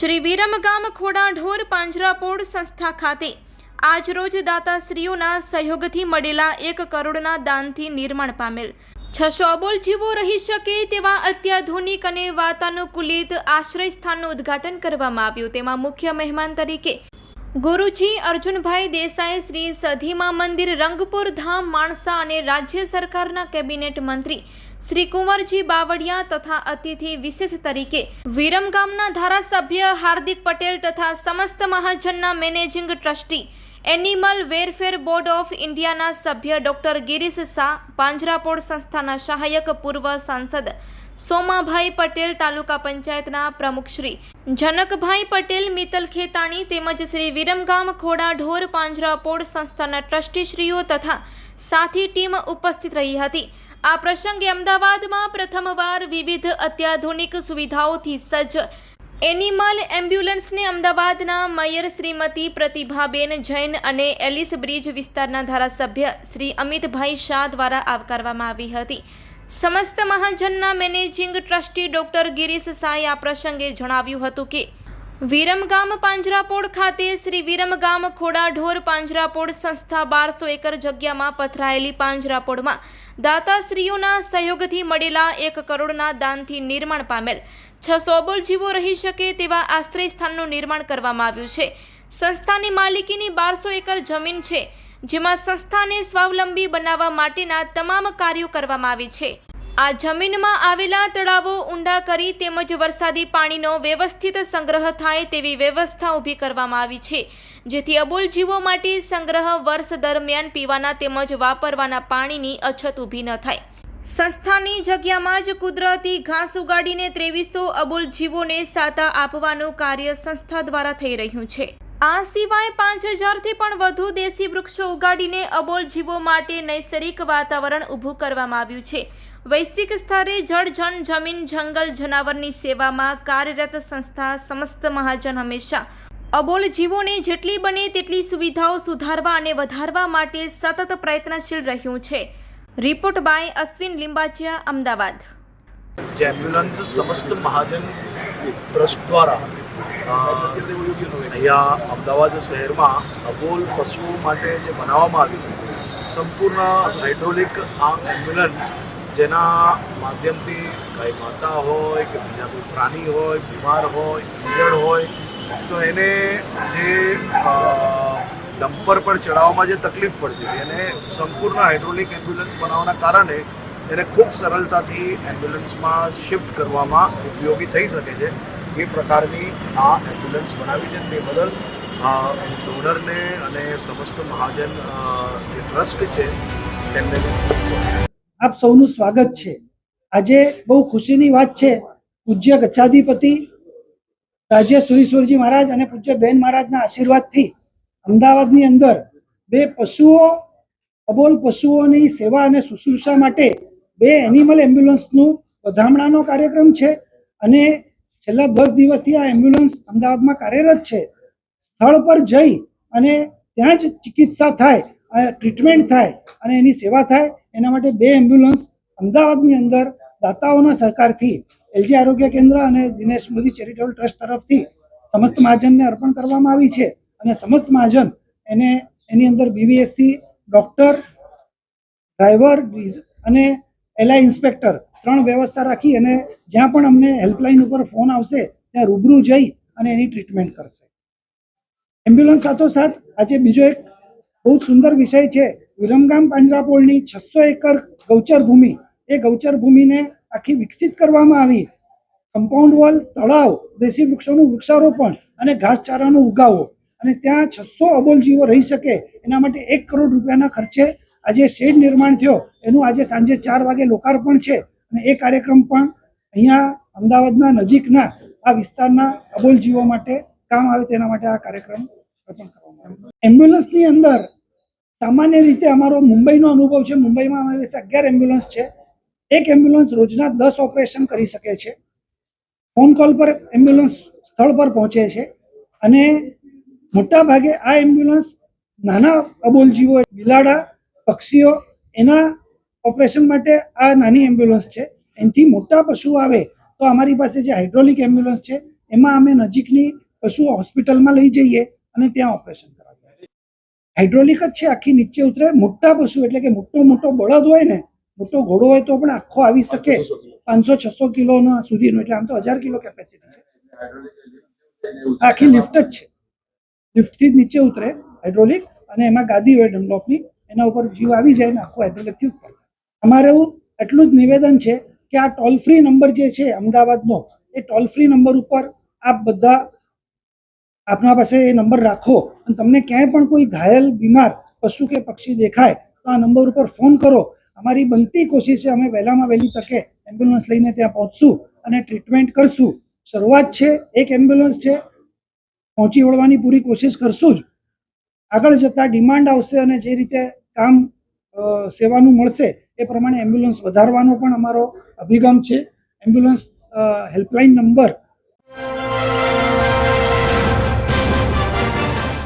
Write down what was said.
શ્રી વિરમગામ ખોડાઢોર પાંજરાપોળ સંસ્થા ખાતે આજરોજ દાતાશ્રીઓના સહયોગથી મળેલા એક કરોડના દાનથી નિર્માણ પામેલ. છસો અબોલ જીવો રહી શકે તેવા અત્યાધુનિક અને વાતાનુકૂલિત આશ્રય સ્થાનનું ઉદ્ઘાટન કરવામાં આવ્યું. તેમાં મુખ્ય મહેમાન તરીકે ગુરુજી અર્જુનભાઈ દેસાઈ શ્રી સધીમા મંદિર, રંગપુર ધામ, માણસા અને રાજ્ય સરકારના કેબિનેટ મંત્રી શ્રી કુંવરજી બાવળિયા તથા અતિથિ વિશેષ તરીકે વિરમગામના ધારાસભ્ય હાર્દિક પટેલ તથા સમસ્ત મહાજનના managing trustee animal welfare board of ઇન્ડિયાના સભ્ય ડોક્ટર ગિરીશ શાહ, પાંજરાપોળ સંસ્થાના સહાયક પૂર્વ સાંસદ સોમાભાઈ પટેલ તાલુકા પંચાયતના પ્રમુખ શ્રી. જનકભાઈ પટેલ, મિત્તલ ખેતાણી તેમજ શ્રી વિરમગામ ખોડા ઢોર પાંજરાપોળ સંસ્થાના ટ્રસ્ટીશ્રીઓ તથા સાથી ટીમ ઉપસ્થિત રહી હતી. આ પ્રસંગે અમદાવાદમાં પ્રથમવાર વિવિધ અત્યાધુનિક સુવિધાઓથી સજ્જ એનિમલ એમ્બ્યુલન્સને અમદાવાદના મેયર શ્રીમતી પ્રતિભાબેન જૈન અને એલિસ બ્રિજ વિસ્તારના ધારાસભ્ય શ્રી અમિતભાઈ શાહ દ્વારા આવકારવામાં આવી હતી. સમસ્ત મહાજનના managing trustee doctor Girish Sai આ પ્રસંગે જણાવ્યું હતું કે વિરમગામ પાંજરાપોળ ખાતે શ્રી વિરમગામ ખોડાઢોર પાંજરાપોળ સંસ્થા બારસો એકર જગ્યામાં પથરાયેલી પાંજરાપોળમાં દાતાશ્રીઓના સહયોગથી મળેલા એક કરોડના દાનથી નિર્માણ પામેલ છસો સોબોલ જીવો રહી શકે તેવા આશ્રય સ્થાનનું નિર્માણ કરવામાં આવ્યું છે. સંસ્થાની માલિકીની બારસો એકર જમીન છે. જેમાં સંસ્થાને સ્વાવલંબી બનાવવા માટેના તમામ કાર્યો કરવામાં આવે છે. આ જમીનમાં આવેલા તળાવો ઊંડા કરી તેમજ વરસાદી પાણીનો વ્યવસ્થિત સંગ્રહ થાય તેવી વ્યવસ્થા ઊભી કરવામાં આવી છે. જેથી અબોલ જીવો માટે સંગ્રહ વર્ષ દરમિયાન પીવાના તેમજ વાપરવાના પાણીની અછત ઊભી ન થાય. સંસ્થાની જગ્યામાં જ કુદરતી ઘાસ ઉગાડીને ત્રેવીસો અબોલ જીવોને સાતા આપવાનું કાર્ય સંસ્થા દ્વારા થઈ રહ્યું છે. આ સિવાય પાંચ હજારથી પણ વધુ દેશી વૃક્ષો ઉગાડીને અબોલ જીવો માટે નૈસર્ગિક વાતાવરણ ઊભું કરવામાં આવ્યું છે. વૈશ્વિક સ્તરે જળ, જન, જમીન, જંગલ, જનાવરની સેવામાં કાર્યરત સંસ્થા સમસ્ત મહાજન હંમેશા. અબોલ જીવોને જેટલી બને તેટલી સુવિધાઓ સુધારવા અને વધારવા માટે સતત પ્રયત્નશીલ રહ્યું છે. Report by Ashwin Limbachiya, Ahmedabad. જે એમ્બ્યુલન્સ સમસ્ત મહાજન ટ્રસ્ટ દ્વારા અહીંયા અમદાવાદ શહેરમાં અબોલ પશુઓ માટે જે બનાવવામાં આવી છે, સંપૂર્ણ હાઇડ્રોલિક આ એમ્બ્યુલન્સ જેના માધ્યમથી ગાય માતા હોય કે બીજા કોઈ પ્રાણી હોય, બીમાર હોય, ઇન્જર્ડ હોય, તો એને જે ડમ્પર પર ચડાવવામાં જે તકલીફ પડતી હતી, એને સંપૂર્ણ હાઇડ્રોલિક એમ્બ્યુલન્સ બનાવવાના કારણે એને ખૂબ સરળતાથી એમ્બ્યુલન્સમાં શિફ્ટ કરવામાં ઉપયોગી થઈ શકે છે. એ પ્રકારની આ એમ્બ્યુલન્સ બનાવી છે. તે બદલ ડોનરને અને સમસ્ત મહાજન જે ટ્રસ્ટ છે, તેમને આપ સૌનું સ્વાગત છે. આજે બહુ ખુશીની વાત છે. પૂજ્ય ગચ્છાધિપતિ રાજ્ય સુરીશ્વરજી મહારાજ અને પૂજ્ય બેન મહારાજના આશીર્વાદથી અમદાવાદની અંદર બે પશુઓ, અબોલ પશુઓની સેવા અને શુશ્રૂષા માટે બે એનિમલ એમ્બ્યુલન્સનું વધામણાનો કાર્યક્રમ છે અને છેલ્લા દસ દિવસથી આ એમ્બ્યુલન્સ અમદાવાદમાં કાર્યરત છે. સ્થળ પર જઈ અને ત્યાં જ ચિકિત્સા થાય ટ્રીટમેન્ટ થાય અને એની સેવા થાય, એના માટે બે એમ્બ્યુલન્સ અમદાવાદની અંદર દાતાઓના સહકારથી, એલજી આરોગ્ય કેન્દ્ર અને દિનેશ મોદી ચેરિટેબલ ટ્રસ્ટ તરફથી સમસ્ત મહાજનને અર્પણ કરવામાં આવી છે અને સમસ્ત મહાજન એને, એની અંદર બીવીએસસી ડૉક્ટર, ડ્રાઈવર અને એલઆઈ ઇન્સ્પેક્ટર ત્રણ વ્યવસ્થા રાખી અને જ્યાં પણ અમને હેલ્પલાઇન ઉપર ફોન આવશે, ત્યાં રૂબરૂ જઈ અને એની ટ્રીટમેન્ટ કરશે. એમ્બ્યુલન્સ સાથોસાથ આજે બીજો એક બહુ સુંદર વિષય છે. વિરમગામ પાંજરાપોળની છસો એકર ગૌચર ભૂમિ. એ ગૌચર ભૂમિને આખી વિકસિત કરવામાં આવી. કમ્પાઉન્ડ વોલ તળાવ, દેશી વૃક્ષોનું વૃક્ષારોપણ અને ઘાસચારાનો ઉગાવો. અને ત્યાં છસો અબોલ જીવો રહી શકે, એના માટે એક કરોડ રૂપિયાના ખર્ચે આજે શેડ નિર્માણ થયો. એનું આજે સાંજે ચાર વાગે લોકાર્પણ છે. અને એ કાર્યક્રમ પણ અહીંયા અમદાવાદના નજીકના આ વિસ્તારના અબોલ જીવો માટે કામ આવે તેના માટે આ કાર્યક્રમ અર્પણ કરવામાં આવ્યો. એમ્બ્યુલન્સની અંદર સામાન્ય રીતે અમારો મુંબઈનો અનુભવ છે. મુંબઈમાં અમારી પાસે અગિયાર એમ્બ્યુલન્સ છે. એક એમ્બ્યુલન્સ રોજના દસ ઓપરેશન કરી શકે છે. ફોન કોલ પર એમ્બ્યુલન્સ સ્થળ પર પહોંચે છે. અને મોટા ભાગે આ એમ્બ્યુલન્સ નાના અબોલ જીવો, બિલાડા, પક્ષીઓ એના ઓપરેશન માટે આ નાની એમ્બ્યુલન્સ છે. એનાથી મોટા પશુ આવે તો અમારી પાસે જે હાઇડ્રોલિક એમ્બ્યુલન્સ છે એમાં અમે નજીકની પશુ હોસ્પિટલમાં લઈ જઈએ અને ત્યાં ઓપરેશન કરાવીએ. હાઇડ્રોલિક જ છે આખી નીચે ઉતરે. મોટા પશુ એટલે કે મોટો મોટો બળદ હોય ને મોટો ઘોડો હોય તો પણ આખો આવી શકે. પાંચસો છસો કિલોનો સુધીનો એટલે આમ તો હજાર કિલો કેપેસિટી છે. આખી લિફ્ટ જ છે. લિફ્ટથી જ નીચે ઉતરે હાઇડ્રોલિક અને એમાં ગાદી હોય ડનલોપની એના ઉપર જીવ આવી જાય ને આખું હાઇડ્રોલિકથી ઉપર. અમારું એટલું જ નિવેદન છે કે આ ટોલ ફ્રી નંબર જે છે અમદાવાદનો, એ ટોલ ફ્રી નંબર ઉપર આપ બધા આપના પાસે એ નંબર રાખો અને તમને ક્યાંય પણ કોઈ ઘાયલ, બીમાર, પશુ કે પક્ષી દેખાય તો આ નંબર ઉપર ફોન કરો. અમારી બનતી કોશિશ છે અમે વહેલામાં વહેલી તકે એમ્બ્યુલન્સ લઈને ત્યાં પહોંચશું અને ટ્રીટમેન્ટ કરશું. શરૂઆત છે, એક એમ્બ્યુલન્સ છે, પહોંચી વળવાની પૂરી કોશિશ કરશું જ. આગળ જતાં ડિમાન્ડ આવશે અને જે રીતે કામ સેવાનું મળશે એ પ્રમાણે એમ્બ્યુલન્સ વધારવાનો પણ અમારો અભિગમ છે. Ambulance helpline number